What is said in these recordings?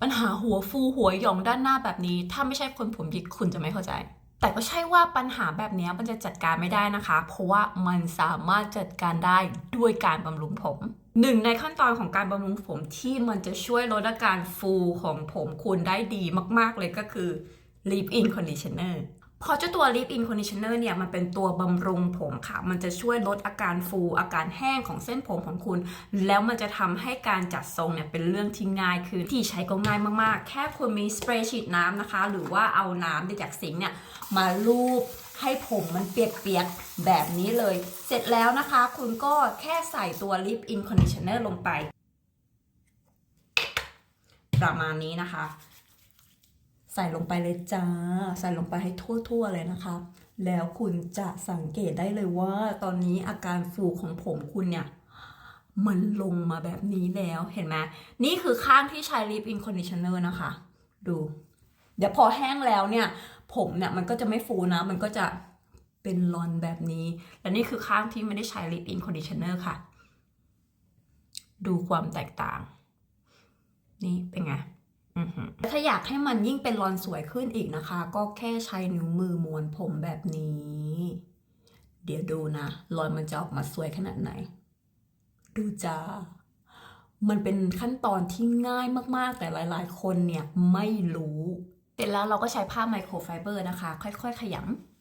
ปัญหาหัวฟูหัวหย่องด้านหน้าแบบนี้ ถ้าไม่ใช่คนผมหยิกคุณจะไม่เข้าใจ แต่ก็ใช่ว่าปัญหาแบบนี้มันจะจัดการไม่ได้นะคะ เพราะว่ามันสามารถจัดการได้ด้วยการบำรุงผมหนึ่งในขั้นตอนของการบำรุงผมที่มันจะช่วยลดอาการฟูของผมคุณได้ดีมาก ๆ เลยก็คือ Leave In Conditioner พอเจ้าตัว Leave In Conditioner เนี่ยมันเป็นตัวบำรุงผมค่ะ มันจะช่วยลดอาการฟูอาการแห้งของเส้นผมของคุณ แล้วมันจะทำให้การจัดทรงเนี่ยเป็นเรื่องที่ง่ายคือที่ใช้ก็ง่ายมากๆ แค่คุณมีสเปรย์ฉีดน้ำนะคะ หรือว่าเอาน้ำจากสิงเนี่ยมาลูบให้ผมมันเปียกๆ แบบนี้เลย เสร็จแล้วนะคะ คุณก็แค่ใส่ตัว Leave In Conditioner ลงไป ประมาณนี้นะคะ ส่ลงไปเลยจ้า ใส่ลงไปให้ทั่วๆเลยนะคะแล้วคุณจะสังเกตได้เลยว่าตอนนี้อาการฟูของผมคุณเนี่ย มันลงมาแบบนี้แล้วเห็นไหมนี่คือข้างที่ใช้ Leave In Conditioner นะคะ ดู เดี๋ยวพอแห้งแล้วเนี่ย ผมเนี่ยมันก็จะไม่ฟูนะ มันก็จะเป็นรอนแบบนี้ และนี่คือข้างที่ไม่ได้ใช้ Leave In Conditioner ค่ะ ดูความแตกต่าง นี่เป็นไง ถ้าอยากให้มันยิ่งเป็นรอนสวยขึ้นอีกนะคะ ก็แค่ใช้นิ้วมือม้วนผมแบบนี้ เดี๋ยวดูนะรอนมันจะออกมาสวยขนาดไหน ดูจ้ามันเป็นขั้นตอนที่ง่ายมากๆ แต่หลายๆ คนเนี่ยไม่รู้ เสร็จแล้วเราก็ใช้ผ้าไมโครไฟเบอร์นะคะ ค่อยๆ ขยำ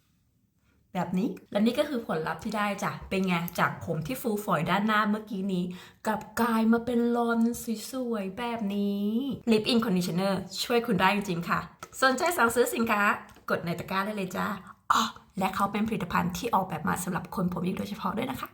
แบบนี้ และนี่ก็คือผลลัพธ์ที่ได้จ้ะ เป็นไง จากผมที่ฟูฝอยด้านหน้าเมื่อกี้นี้ กลับกลายมาเป็นลอนสวยๆแบบนี้ Lip In Conditioner ช่วยคุณได้จริงๆค่ะ สนใจสั่งซื้อสินค้า กดในตะกร้าได้เลยจ้าอ๋อและเขาเป็นผลิตภัณฑ์ที่ออกแบบมาสำหรับคนผมหยิกโดยเฉพาะด้วยนะคะ